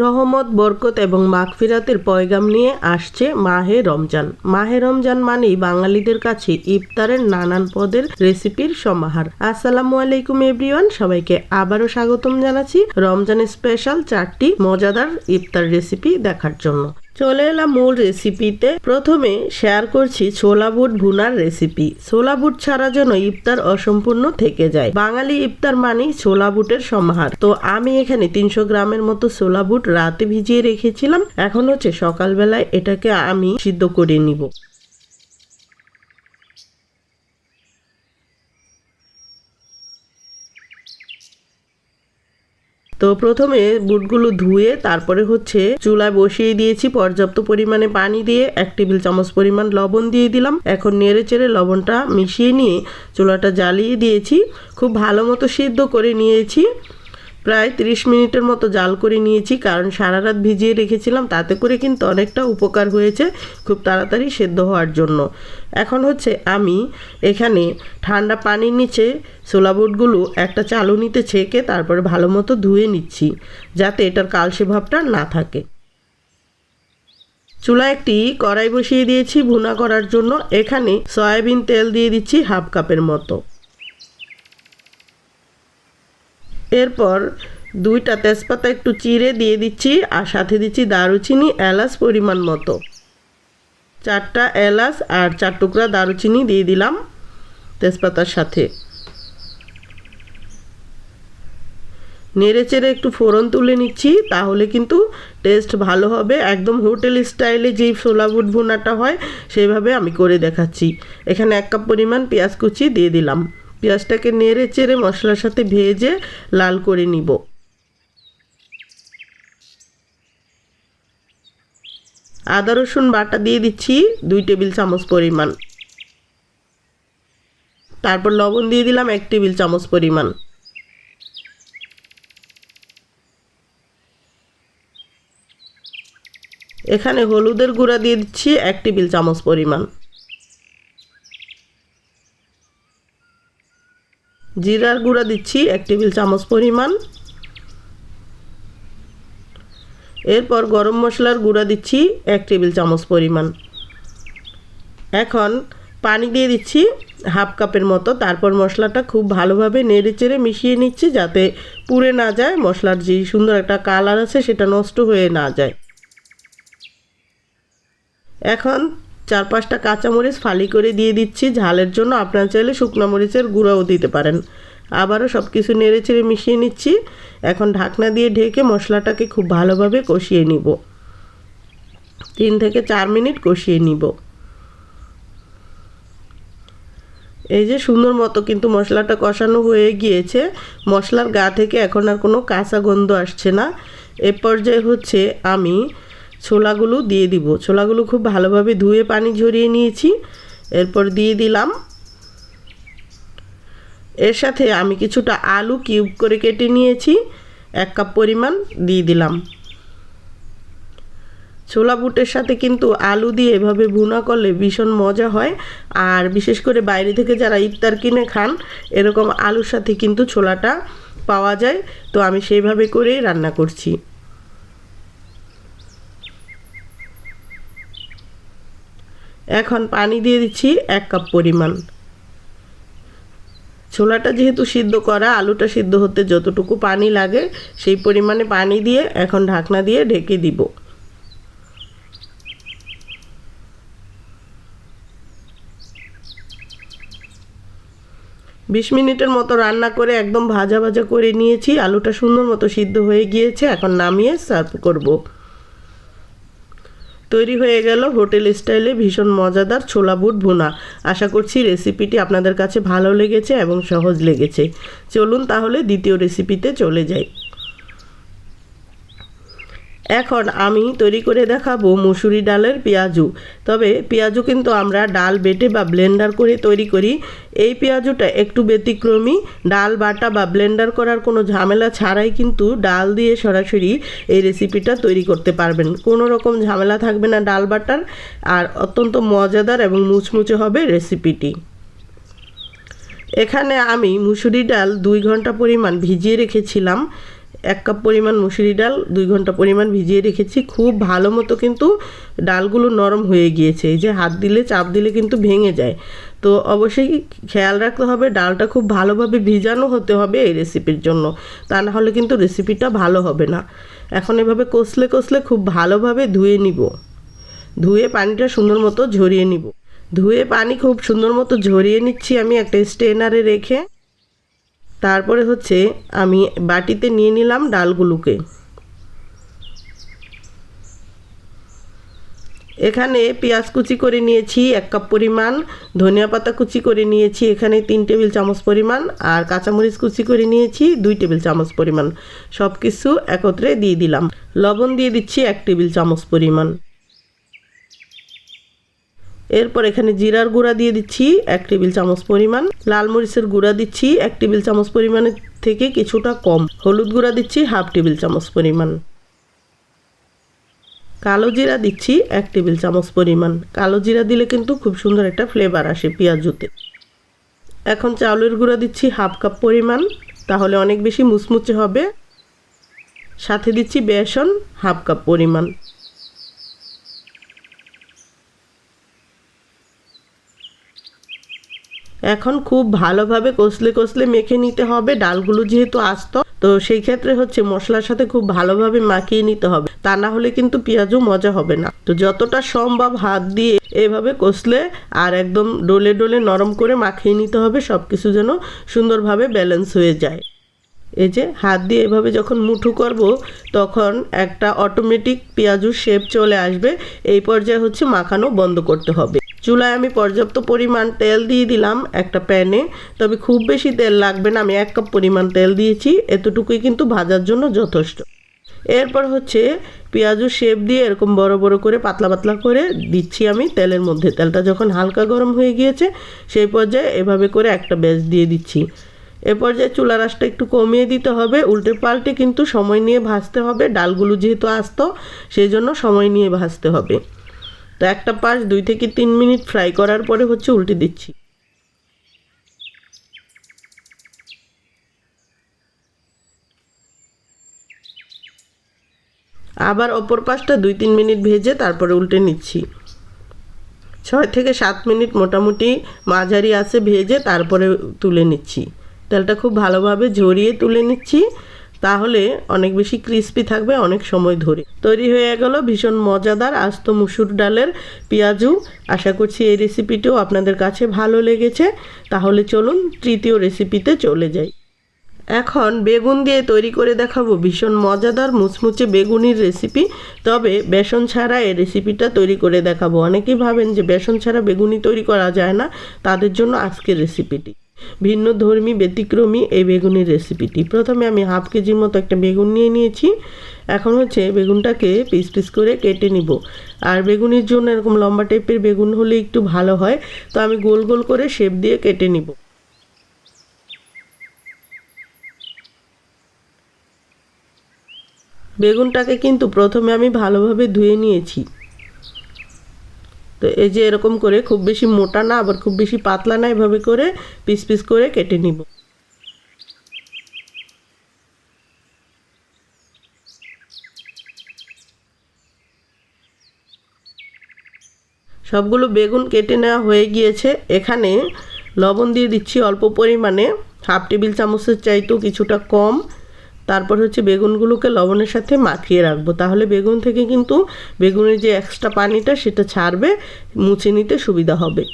রহমত, বরকত এবং মাগফিরাতের পয়গাম নিয়ে আসছে মাহে রমজান। মাহে রমজান মানেই বাঙালিদের কাছে ইফতারের নানান পদের রেসিপির সমাহার। আসসালামু আলাইকুম এভরিওয়ান, সবাইকে আবারও স্বাগতম জানাচ্ছি রমজানের স্পেশাল চারটি মজাদার ইফতার রেসিপি দেখার জন্য। চলে এলাম মূল রেসিপিতে প্রথমে শেয়ার করছি ছোলা বুট ভুনার রেসিপি ছোলা বুট ছাড়া যেন ইফতার অসম্পূর্ণ থেকে যায়। বাঙালি ইফতার মানেই ছোলা বুটের সমাহার। তো আমি এখানে তিনশো গ্রামের মতো ছোলা বুট রাতে ভিজিয়ে রেখেছিলাম। এখন হচ্ছে সকালবেলায় এটাকে আমি সিদ্ধ করে নিব। তো প্রথমে বুটগুলো ধুয়ে তারপরে হচ্ছে চুলায় বসিয়ে দিয়েছি, পর্যাপ্ত পরিমাণে পানি দিয়ে এক টেবিল চামচ পরিমাণ লবণ দিয়ে দিলাম। এখন নেড়ে চেড়ে লবণটা মিশিয়ে নিয়ে চুলাটা জ্বালিয়ে দিয়েছি। খুব ভালো মতো সিদ্ধ করে নিয়েছি। প্রায় 30 মিনিটের মতো জাল করে নিয়েছি, কারণ সারা রাত ভিজিয়ে রেখেছিলাম, তাতে করে কিন্তু অনেকটা উপকার হয়েছে খুব তাড়াতাড়ি সেদ্ধ হওয়ার জন্য। এখন হচ্ছে আমি এখানে ঠান্ডা পানির নিচে ছোলা বুটগুলো একটা চালুনিতে ছেঁকে তারপরে ভালো মতো ধুয়ে নিচ্ছি, যাতে এটার কালসে ভাবটা না থাকে। চুলা একটি কড়াই বসিয়ে দিয়েছি ভুনা করার জন্য, এখানে সয়াবিন তেল দিয়ে দিচ্ছি হাফ কাপের মতো। এরপর দুইটা তেজপাতা একটু চিড়ে দিয়ে দিচ্ছি আর সাথে দিচ্ছি দারুচিনি এলাচ পরিমাণ মতো। চারটা এলাচ আর চার টুকরা দারুচিনি দিয়ে দিলাম তেজপাতার সাথে। নেড়ে চেড়ে একটু ফোড়ন তুলে নিচ্ছি, তাহলে কিন্তু টেস্ট ভালো হবে। একদম হোটেল স্টাইলে যেই ছোলা বুট ভুনাটা হয় সেইভাবে আমি করে দেখাচ্ছি। এখানে এক কাপ পরিমাণ পেঁয়াজ কুচি দিয়ে দিলাম। পেঁয়াজটাকে নেড়ে চেড়ে মশলার সাথে ভেজে লাল করে নিব। আদা, রসুন বাটা দিয়ে দিচ্ছি দুই টেবিল চামচ পরিমাণ। তারপর লবণ দিয়ে দিলাম এক টেবিল চামচ পরিমাণ। এখানে হলুদের গুঁড়া দিয়ে দিচ্ছি এক টেবিল চামচ পরিমাণ। জিরার গুঁড়া দিচ্ছি, এক টেবিল চামচ পরিমাণ। এরপর গরম মশলার গুঁড়া দিচ্ছি, এক টেবিল চামচ পরিমাণ। এখন পানি দিয়ে দিচ্ছি হাফ কাপের মতো, তারপর মশলাটা খুব ভালোভাবে নেড়ে চেড়ে মিশিয়ে নিচ্ছি যাতে পুড়ে না যায়, মশলার যে সুন্দর একটা কালার আছে সেটা নষ্ট হয়ে না যায়। এখন চার পাঁচটা কাঁচামরিচ ফালি করে দিয়ে দিচ্ছি। ঝালের জন্য আপনার চাইলে শুকনো মরিচের গুঁড়াও দিতে পারেন। আবারও সব কিছু নেড়ে চেড়ে মিশিয়ে নিচ্ছি। এখন ঢাকনা দিয়ে ঢেকে মশলাটাকে খুব ভালোভাবে কষিয়ে নিব। তিন থেকে চার মিনিট কষিয়ে নিব। এই যে সুন্দর মতো কিন্তু মশলাটা কষানো হয়ে গিয়েছে। মশলার গা থেকে এখন আর কোনো কাঁচা গন্ধ আসছে না। এ পর্যায়ে হচ্ছে আমি ছোলাগুলো দিয়ে দিব। ছোলাগুলো খুব ভালোভাবে ধুয়ে পানি ঝরিয়ে নিয়েছি। এরপর দিয়ে দিলাম। এর সাথে আমি কিছুটা আলু কিউব করে কেটে নিয়েছি। এক কাপ পরিমাণ দিয়ে দিলাম। ছোলা বুটের সাথে কিন্তু আলু দিয়ে এভাবে ভুনা করলে ভীষণ মজা হয়। আর বিশেষ করে বাইরে থেকে যারা ইফতার কিনে খান, এরকম আলুর সাথে কিন্তু ছোলাটা পাওয়া যায়। তো আমি সেইভাবে করেই রান্না করছি। এখন পানি দিয়ে দিচ্ছি এক কাপ পরিমাণ। ছোলাটা যেহেতু সিদ্ধ করা, আলুটা সিদ্ধ হতে যতটুকু পানি লাগে, সেই পরিমাণে পানি দিয়ে এখন ঢাকনা দিয়ে ঢেকে দিব। বিশ মিনিটের মতো রান্না করে একদম ভাজা ভাজা করে নিয়েছি। আলুটা সুন্দর মতো সিদ্ধ হয়ে গিয়েছে, এখন নামিয়ে সার্ভ করব। তৈরি হয়ে গেল হোটেল স্টাইলে ভীষণ মজাদার ছোলা বুট ভুনা। আশা করছি রেসিপিটি আপনাদের কাছে ভালো লেগেছে এবং সহজ লেগেছে। চলুন তাহলে দ্বিতীয় রেসিপিতে চলে যাই। এখন আমি তৈরি করে দেখাবো মুসুরি ডালের পেঁয়াজু। তবে পেঁয়াজু কিন্তু আমরা ডাল বেটে বা ব্লেন্ডার করে তৈরি করি। এই পেঁয়াজুটা একটু ব্যতিক্রমী, ডাল বাটা বা ব্লেন্ডার করার কোনো ঝামেলা ছাড়াই কিন্তু ডাল দিয়ে সরাসরি এই রেসিপিটা তৈরি করতে পারবেন। কোনো রকম ঝামেলা থাকবে না ডাল বাটার, আর অত্যন্ত মজাদার এবং মুচমুচে হবে রেসিপিটি। এখানে আমি মুসুরি ডাল দুই ঘণ্টা পরিমাণ ভিজিয়ে রেখেছিলাম। এক কাপ পরিমাণ মুসুরি ডাল, দুই ঘণ্টা পরিমাণ ভিজিয়ে রেখেছি। খুব ভালো মতো কিন্তু ডালগুলো নরম হয়ে গিয়েছে। এই যে হাত দিলে, চাপ দিলে কিন্তু ভেঙে যায়। তো অবশ্যই খেয়াল রাখতে হবে, ডালটা খুব ভালোভাবে ভিজানো হতে হবে এই রেসিপির জন্য। তা না হলে কিন্তু রেসিপিটা ভালো হবে না। এখন এভাবে কষলে কষলে খুব ভালোভাবে ধুয়ে নিব। ধুয়ে পানিটা সুন্দর মতো ঝরিয়ে নিব। ধুয়ে পানি খুব সুন্দর মতো ঝরিয়ে নিচ্ছি আমি একটা স্টেনারে রেখে। তারপরে হচ্ছে আমি বাটিতে নিয়ে নিলাম ডালগুলোকে। এখানে পেঁয়াজ কুচি করে নিয়েছি, এক কাপ পরিমাণ, ধনিয়া পাতা কুচি করে নিয়েছি, এখানে তিন টেবিল চামচ পরিমাণ, আর কাঁচামরিচ কুচি করে নিয়েছি, দুই টেবিল চামচ পরিমাণ। সব কিছু একত্রে দিয়ে দিলাম। লবণ দিয়ে দিচ্ছি এক টেবিল চামচ পরিমাণ। এরপর এখানে জিরার গুঁড়া দিয়ে দিচ্ছি এক টেবিল চামচ পরিমাণ, লাল মরিচের গুঁড়া দিচ্ছি এক টেবিল চামচ পরিমাণের থেকে কিছুটা কম, হলুদ গুঁড়া দিচ্ছি হাফ টেবিল চামচ পরিমাণ। কালো জিরা দিচ্ছি এক টেবিল চামচ পরিমাণ, কালো জিরা দিলে কিন্তু খুব সুন্দর একটা ফ্লেভার আসে পেঁয়াজুতে। এখন চাউলের গুঁড়া দিচ্ছি হাফ কাপ পরিমাণ, তাহলে অনেক বেশি মুচমুচে হবে। সাথে দিচ্ছি বেসন, হাফ কাপ পরিমাণ। এখন খুব ভালোভাবে কষলে কষলে মেখে নিতে হবে। ডালগুলো যেহেতু আস্ত, তো সেই ক্ষেত্রে হচ্ছে মশলার সাথে খুব ভালোভাবে মাখিয়ে নিতে হবে। তা না হলে কিন্তু পেঁয়াজও মজা হবে না। তো যতটা সম্ভব হাত দিয়ে এভাবে কষলে আর একদম ডোলে ডোলে নরম করে মাখিয়ে নিতে হবে সব কিছু যেন সুন্দরভাবে ব্যালেন্স হয়ে যায়। এই যে হাত দিয়ে এভাবে যখন মুঠো করব, তখন একটা অটোমেটিক পেঁয়াজুর শেপ চলে আসবে। এই পর্যায়ে হচ্ছে মাখানো বন্ধ করতে হবে। চুলায় আমি পর্যাপ্ত পরিমাণ তেল দিয়ে দিলাম একটা প্যানে। তবে খুব বেশি তেল লাগবে না, আমি এক কাপ পরিমাণ তেল দিয়েছি, এতটুকুই কিন্তু ভাজার জন্য যথেষ্ট। এরপর হচ্ছে পেঁয়াজু শেপ দিয়ে এরকম বড় বড় করে পাতলা পাতলা করে দিচ্ছি আমি তেলের মধ্যে। তেলটা যখন হালকা গরম হয়ে গিয়েছে, সেই পর্যায়ে এভাবে করে একটা ব্যাচ দিয়ে দিচ্ছি। এ পর্যায়ে চুলা রাসটা একটু কমিয়ে দিতে হবে, উল্টে পাল্টে কিন্তু সময় নিয়ে ভাজতে হবে, ডালগুলো যেহেতু আসতো, সেই জন্য সময় নিয়ে ভাজতে হবে। তো একটা পাশ দুই থেকে তিন মিনিট ফ্রাই করার পরে হচ্ছে উল্টে দিচ্ছি। আবার অপর পাশটা দুই তিন মিনিট ভেজে তারপরে উল্টে নিচ্ছি। ছয় থেকে সাত মিনিট মোটামুটি মাঝারি আছে ভেজে তারপরে তুলে নিচ্ছি। তেলটা খুব ভালোভাবে ঝরিয়ে তুলে নিচ্ছি। তাহলে অনেক বেশি ক্রিস্পি থাকবে অনেক সময় ধরে। তৈরি হয়ে গেল ভীষণ মজাদার আস্ত মুসুর ডালের পেঁয়াজু। আশা করছি এই রেসিপিটিও আপনাদের কাছে ভালো লেগেছে। তাহলে চলুন তৃতীয় রেসিপিতে চলে যাই। এখন বেগুন দিয়ে তৈরি করে দেখাবো ভীষণ মজাদার মুচমুচে বেগুনির রেসিপি তবে বেসন ছাড়া এই রেসিপিটা তৈরি করে দেখাবো। অনেকেই ভাবেন যে বেসন ছাড়া বেগুনি তৈরি করা যায় না। তাদের জন্য আজকের রেসিপিটি ভিন্ন ধর্মী ব্যতিক্রমী এই বেগুনের রেসিপিটি প্রথমে আমি হাফ কেজির মতো একটা বেগুন নিয়ে নিয়েছি। এখন হচ্ছে বেগুনটাকে পিস পিস করে কেটে নিব। আর বেগুনের জন্য এরকম লম্বা টাইপের বেগুন হলে একটু ভালো হয়, তো আমি গোল গোল করে শেপ দিয়ে কেটে নিব। বেগুনটাকে কিন্তু প্রথমে আমি ভালোভাবে ধুয়ে নিয়েছি। তো এই যে এরকম করে খুব বেশি মোটা না, আবার খুব বেশি পাতলা না, এভাবে করে পিস পিস করে কেটে নিব। সবগুলো বেগুন কেটে নেওয়া হয়ে গিয়েছে। এখানে লবণ দিয়ে দিচ্ছি অল্প পরিমাণে। হাফ টেবিল চামচের চাইতেও কিছুটা কম। তারপর হচ্ছে বেগুনগুলোকে লবণের সাথে মাখিয়ে রাখব। তাহলে বেগুন থেকে কিন্তু বেগুনের যে এক্সট্রা পানিটা সেটা ছাড়বে, মুছে নিতে সুবিধা হবে।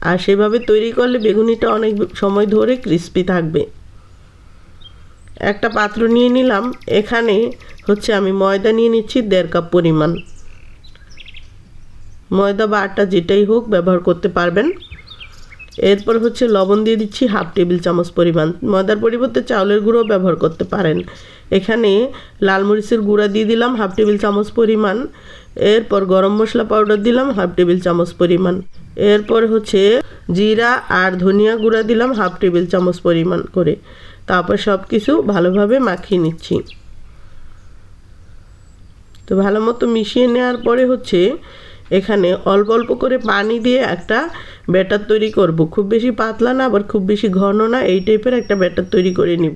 আর সেভাবে তৈরি করলে বেগুনিটা অনেক সময় ধরে ক্রিস্পি থাকবে। একটা পাত্র নিয়ে নিলাম। এখানে হচ্ছে আমি ময়দা নিয়ে নিচ্ছি দেড় কাপ পরিমাণ। ময়দা বা আটা যেটাই হোক ব্যবহার করতে পারবেন। এরপর হচ্ছে লবণ দিয়ে দিচ্ছি হাফ টেবিল চামচ পরিমাণ। ময়দার পরিবর্তে চাউলের গুঁড়ো ব্যবহার করতে পারেন। এখানে লাল মরিচের গুঁড়া দিয়ে দিলাম হাফ টেবিল চামচ পরিমাণ। এরপর গরম মশলা পাউডার দিলাম হাফ টেবিল চামচ পরিমাণ। এরপর হচ্ছে জিরা আর ধনিয়া গুঁড়া দিলাম হাফ টেবিল চামচ পরিমাণ করে। তারপর সব কিছু ভালোভাবে মাখিয়ে নিচ্ছি। তো ভালো মতো মিশিয়ে নেওয়ার পরে হচ্ছে এখানে অল্প অল্প করে পানি দিয়ে একটা ব্যাটার তৈরি করব। খুব বেশি পাতলা না, আবার খুব বেশি ঘন না, এই টাইপের একটা ব্যাটার তৈরি করে নিব।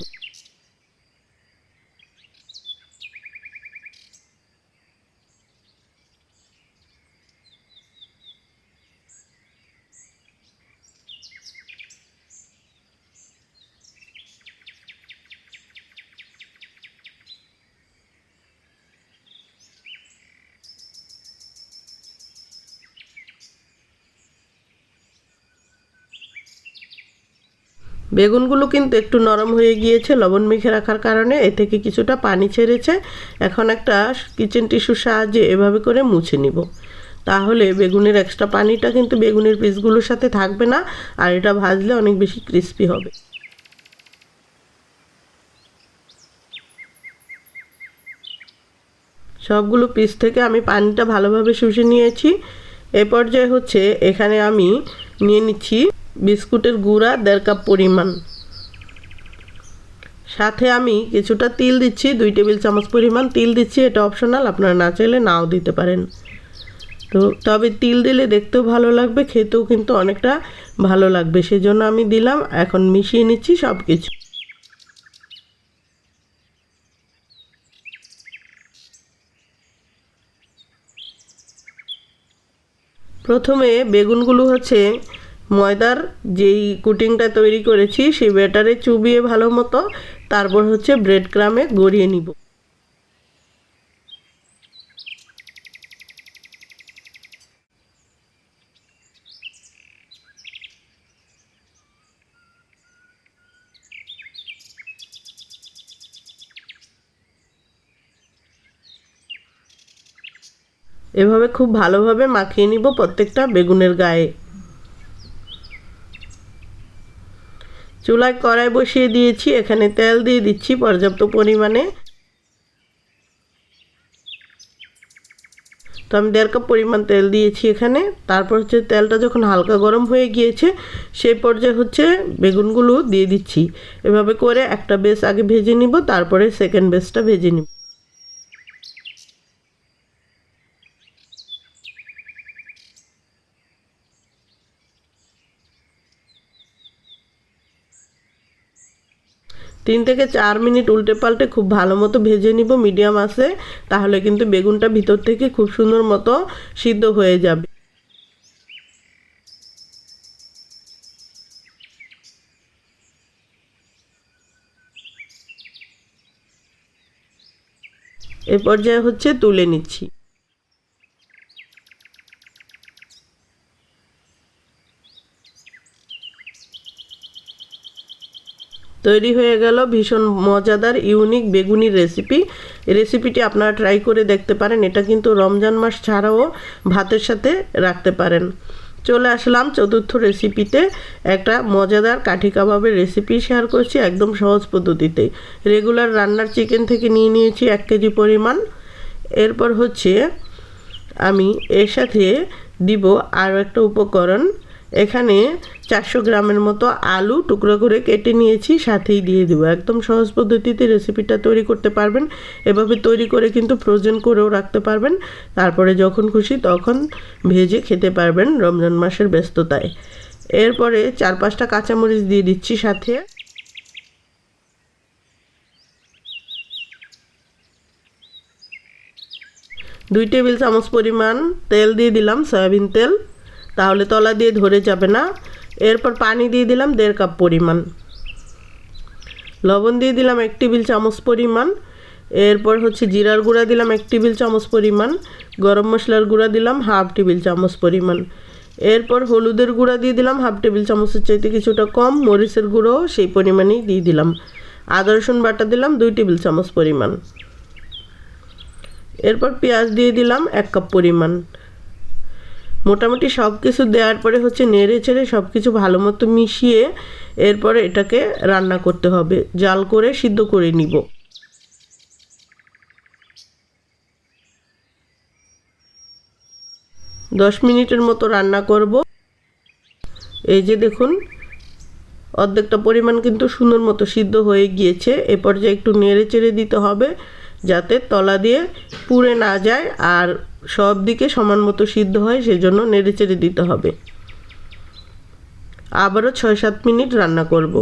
বেগুনগুলো কিন্তু একটু নরম হয়ে গিয়েছে, লবণ মেখে রাখার কারণে। এ থেকে কিছুটা পানি ছেড়েছে। এখন একটা কিচেন টিস্যুর সাহায্যে এভাবে করে মুছে নিব। তাহলে বেগুনের এক্সট্রা পানিটা কিন্তু বেগুনের পিসগুলোর সাথে থাকবে না, আর এটা ভাজলে অনেক বেশি ক্রিস্পি হবে। সবগুলো পিস থেকে আমি পানিটা ভালোভাবে শুষে নিয়েছি। এ পর্যায়ে হচ্ছে এখানে আমি নিয়ে নিচ্ছি বিস্কুটের গুঁড়া দেড় কাপ পরিমাণ। সাথে আমি কিছুটা তিল দিচ্ছি, দুই টেবিল চামচ পরিমাণ তিল দিচ্ছি, এটা অপশনাল আপনারা না চাইলে নাও দিতে পারেন। তো তবে তিল দিলে দেখতেও ভালো লাগবে, খেতেও কিন্তু অনেকটা ভালো লাগবে, সেজন্য আমি দিলাম, এখন মিশিয়ে নিচ্ছি সব কিছু প্রথমে বেগুনগুলো হচ্ছে ময়দার যেই কুটিংটা তৈরি করেছি, সেই ব্যাটারে চুবিয়ে ভালো মতো তারপর হচ্ছে ব্রেড ক্রামে গড়িয়ে নিব। এভাবে খুব ভালোভাবে মাখিয়ে নিব প্রত্যেকটা বেগুনের গায়ে। চুলায় কড়াই বসিয়ে দিয়েছি, এখানে তেল দিয়ে দিচ্ছি পর্যাপ্ত পরিমাণে। তো আমি দেড় কাপ পরিমাণ তেল দিয়েছি এখানে। তারপর হচ্ছে তেলটা যখন হালকা গরম হয়ে গিয়েছে, সেই পর্যায়ে হচ্ছে বেগুনগুলো দিয়ে দিচ্ছি। এভাবে করে একটা বেস আগে ভেজে নিব, তারপরে সেকেন্ড বেসটা ভেজে নিব। তিন থেকে চার মিনিট উল্টে পাল্টে খুব ভালো মতো ভেজে নিব, মিডিয়াম আছে, তাহলে কিন্তু বেগুনটা ভিতর থেকে খুব সুন্দর মতো সিদ্ধ হয়ে যাবে। এ পর্যায়ে হচ্ছে তুলে নিচ্ছি। তৈরি হয়ে গেল ভীষণ মজাদার ইউনিক বেগুনি রেসিপি রেসিপিটি আপনারা ট্রাই করে দেখতে পারেন। এটা কিন্তু রমজান মাস ছাড়াও ভাতের সাথে রাখতে পারেন। চলে আসলাম চতুর্থ রেসিপিতে একটা মজাদার কাঠি কাবাবের রেসিপি শেয়ার করছি একদম সহজ পদ্ধতিতে। রেগুলার রান্নার চিকেন থেকে নিয়ে নিয়েছি এক কেজি পরিমাণ। এরপর হচ্ছে আমি এর সাথে দিব আরও একটা উপকরণ। এখানে চারশো গ্রামের মতো আলু টুকরো করে কেটে নিয়েছি, সাথেই দিয়ে দেবো। একদম সহজ পদ্ধতিতে রেসিপিটা তৈরি করতে পারবেন। এভাবে তৈরি করে কিন্তু ফ্রোজেন করেও রাখতে পারবেন। তারপরে যখন খুশি তখন ভেজে খেতে পারবেন রমজান মাসের ব্যস্ততায়। এরপরে চার পাঁচটা কাঁচামরিচ দিয়ে দিচ্ছি সাথে। দুই টেবিল চামচ পরিমাণ তেল দিয়ে দিলাম, সয়াবিন তেল। তাহলে তলা দিয়ে ধরে যাবে না। এরপর পানি দিয়ে দিলাম দেড় কাপ পরিমাণ। লবণ দিয়ে দিলাম এক টেবিল চামচ পরিমাণ। এরপর হচ্ছে জিরার গুঁড়া দিলাম এক টেবিল চামচ পরিমাণ। গরম মশলার গুঁড়া দিলাম হাফ টেবিল চামচ পরিমাণ। এরপর হলুদের গুঁড়া দিয়ে দিলাম হাফ টেবিল চামচের চাইতে কিছুটা কম। মরিচের গুঁড়ো সেই পরিমাণেই দিয়ে দিলাম। আদা, রসুন বাটা দিলাম দুই টেবিল চামচ পরিমাণ। এরপর পেঁয়াজ দিয়ে দিলাম এক কাপ পরিমাণ। মোটামুটি সব কিছু দেওয়ার পরে হচ্ছে নেড়ে চেড়ে সব কিছু ভালো মতো মিশিয়ে এরপরে এটাকে রান্না করতে হবে। জাল করে সিদ্ধ করে নিব। দশ মিনিটের মতো রান্না করব। এই যে দেখুন, অর্ধেকটা পরিমাণ কিন্তু সুন্দর মতো সিদ্ধ হয়ে গিয়েছে। এ পর্যায়ে একটু নেড়ে চেড়ে দিতে হবে, যাতে তলা দিয়ে পুড়ে না যায়। আর সব দিকে সমান মতো সিদ্ধ হয়, সেজন্য নেড়ে চেড়ে দিতে হবে। আবারও ছয় সাত মিনিট রান্না করব।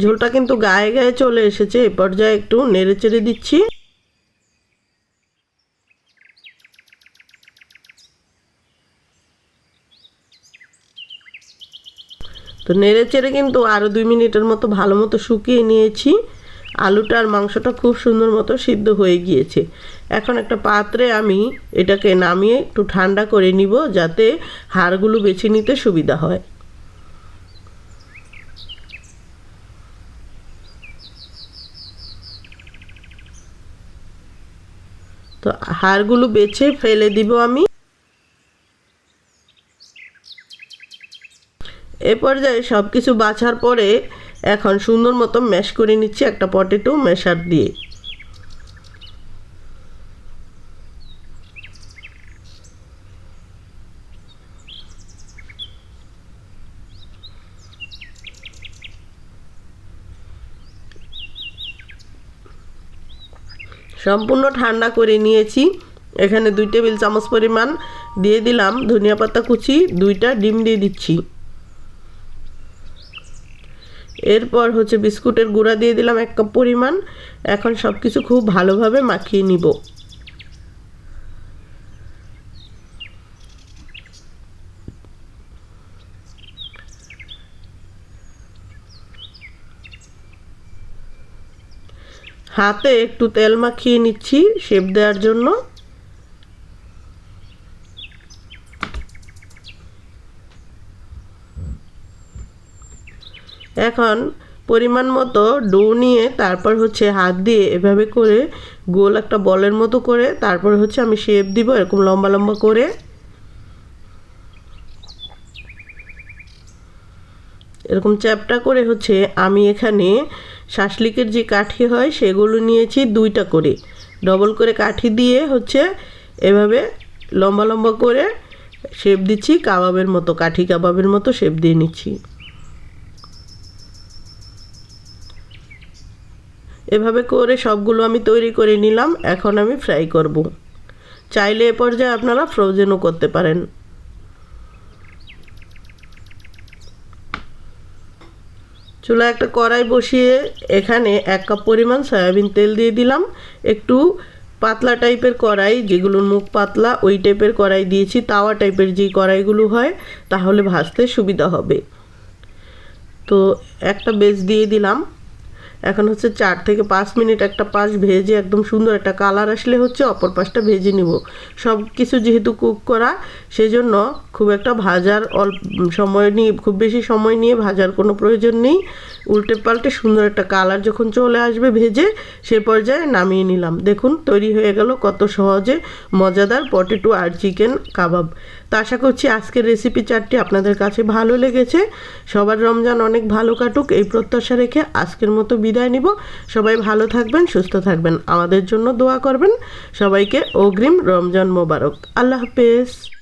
ঝোলটা কিন্তু গায়ে গায়ে চলে এসেছে, এ পর্যায়ে একটু নেড়ে চেড়ে দিচ্ছি। তো নেড়ে চেড়ে কিন্তু আরও দুই মিনিটের মতো ভালো মতো শুকিয়ে নিয়েছি। আলুটা আর মাংসটা খুব সুন্দর মতো সিদ্ধ হয়ে গিয়েছে। এখন একটা পাত্রে আমি এটাকে নামিয়ে একটু ঠান্ডা করে নিব যাতে হাড়গুলো বেছে নিতে সুবিধা হয়। তো হাড়গুলো বেছে ফেলে দিব আমি। এ পর্যায়ে সব কিছু বাছার পরে এখন সুন্দর মতো ম্যাশ করে নিচ্ছি একটা পটেটো ম্যাশার দিয়ে। সম্পূর্ণ ঠান্ডা করে নিয়েছি। এখানে দুই টেবিল চামচ পরিমাণ দিয়ে দিলাম ধনিয়া পাতা কুচি, দুইটা ডিম দিয়ে দিচ্ছি। এরপর হচ্ছে বিস্কুটের গুঁড়া দিয়ে দিলাম এক কাপ পরিমাণ। এখন সব কিছু খুব ভালোভাবে মাখিয়ে নিব। হাতে একটু তেল মাখিয়ে নিচ্ছি শেপ দেওয়ার জন্য। এখন পরিমাণ মতো ডো নিয়ে তারপর হচ্ছে হাত দিয়ে এভাবে করে গোল একটা বলের মতো করে তারপর হচ্ছে আমি শেপ দিব, এরকম লম্বা লম্বা করে। এরকম চ্যাপটা করে হচ্ছে আমি এখানে শাসলিকের যে কাঠি হয় সেগুলো নিয়েছি দুইটা করে। ডবল করে কাঠি দিয়ে হচ্ছে এভাবে লম্বা লম্বা করে শেপ দিচ্ছি, কাবাবের মতো, কাঠি কাবাবের মতো শেপ দিয়ে নিচ্ছি। এভাবে করে সবগুলো আমি তৈরি করে নিলাম, এখন আমি ফ্রাই করব। চাইলে এ পর্যায়ে আপনারা ফ্রোজেনও করতে পারেন। চুলা একটা কড়াই বসিয়ে এখানে এক কাপ পরিমাণ সয়াবিন তেল দিয়ে দিলাম। একটু পাতলা টাইপের কড়াই যেগুলোর মুখ পাতলা, ওই টাইপের কড়াই দিয়েছি, তাওয়া টাইপের যেই কড়াইগুলো হয়, তাহলে ভাজতে সুবিধা হবে। তো একটা বেজ দিয়ে দিলাম। এখন হচ্ছে চার থেকে পাঁচ মিনিট একটা পাশ ভেজে একদম সুন্দর একটা কালার আসলে হচ্ছে অপর পাশটা ভেজে নিব। সব কিছু যেহেতু কুক করা সেই জন্য খুব একটা ভাজার অল্প সময় নিয়ে, খুব বেশি সময় নিয়ে ভাজার কোনো প্রয়োজন নেই। উল্টে পাল্টে সুন্দর একটা কালার যখন চলে আসবে ভেজে, সে পর্যায়ে নামিয়ে নিলাম। দেখুন, তৈরি হয়ে গেল কত সহজে মজাদার পটেটো আর চিকেন কাবাব। তো আশা করছি আজকের রেসিপি চারটি আপনাদের কাছে ভালো লেগেছে। সবার রমজান অনেক ভালো কাটুক, এই প্রত্যাশা রেখে আজকের মতো বিদায় নিব। সবাই ভালো থাকবেন, সুস্থ থাকবেন। আমাদের জন্য দোয়া করবেন। সবাইকে অগ্রিম রমজান মোবারক। আল্লাহ হাফেজ।